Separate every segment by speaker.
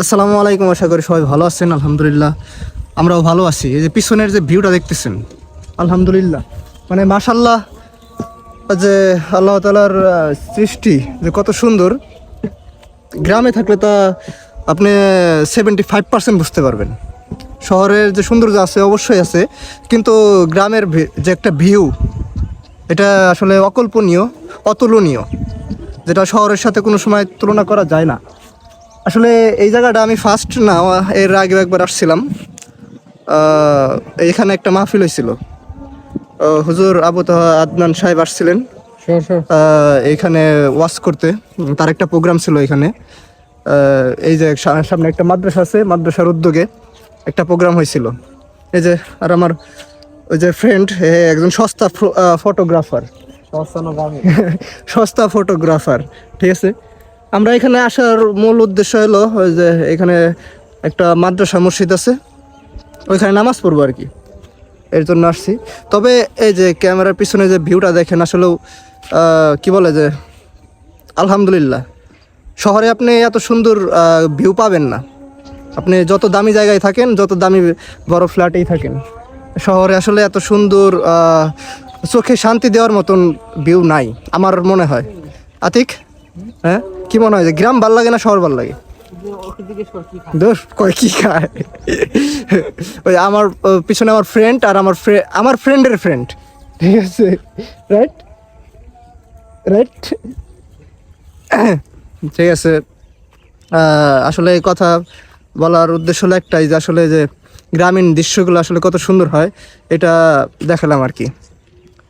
Speaker 1: আসসালামু আলাইকুম, আশা করি সবাই ভালো আছেন, আলহামদুলিল্লাহ। আমরাও ভালো আছি। এই যে পিছনের যে ভিউটা দেখতেছেন, আলহামদুলিল্লাহ। মানে মাশাল্লাহ যে আল্লাহ তালার সৃষ্টি যে কত সুন্দর। গ্রামে থাকলে তা আপনি সেভেন্টি ফাইভ পার্সেন্ট বুঝতে পারবেন। শহরের যে সৌন্দর্য আছে, অবশ্যই আছে। কিন্তু গ্রামের যে একটা ভিউ, এটা আসলে অকল্পনীয়, অতুলনীয়। যেটা শহরের সাথে কোনো সময় তুলনা করা যায় না। আসলে এই জায়গাটা আমি ফার্স্ট না এর আগে একবার আসছিলাম। এখানে একটা মাহফিল হয়েছিল। হুজুর আবু তাহা আদনান সাহেব আসছিলেন। আহ, এইখানে ওয়াশ করতে। তার একটা প্রোগ্রাম ছিল এখানে। এই যে সামনে একটা মাদ্রাসা আছে মাদ্রাসার উদ্যোগে একটা প্রোগ্রাম হয়েছিল। এই যে আর আমার ওই যে ফ্রেন্ড একজন সস্তা ফটোগ্রাফার সস্তা ফটোগ্রাফার ঠিক আছে? আমরা এখানে আসার মূল উদ্দেশ্য হলো ওই যে এখানে একটা মাদ্রাসা মসজিদ আছে। ওইখানে নামাজ পড়ব আর কি। এর জন্য আসছি। তবে এই যে ক্যামেরার পিছনে যে ভিউটা দেখেন, আসলেও কি বলে যে, আলহামদুলিল্লাহ। শহরে আপনি এত সুন্দর ভিউ পাবেন না। আপনি যত দামি জায়গায় থাকেন, যত দামি বড় ফ্ল্যাটেই থাকেন, শহরে আসলে এত সুন্দর চোখে শান্তি দেওয়ার মতন ভিউ নাই, আমার মনে হয়। আতিক হ্যাঁ? কি মনে হয় যে গ্রাম ভালো লাগে না শহর ভালো লাগে? দোষ ওই আমার পিছনে আমার ফ্রেন্ড আর আমার আমার ফ্রেন্ডের ফ্রেন্ড ঠিক আছে? রাইট রাইট ঠিক আছে। আসলে এই কথা বলার উদ্দেশ্য হলো একটাই যে আসলে যে গ্রামীণ দৃশ্যগুলো আসলে কত সুন্দর হয়, এটা দেখালাম আর কি।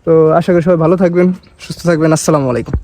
Speaker 1: তো আশা করি সবাই ভালো থাকবেন, সুস্থ থাকবেন। আসসালামু আলাইকুম।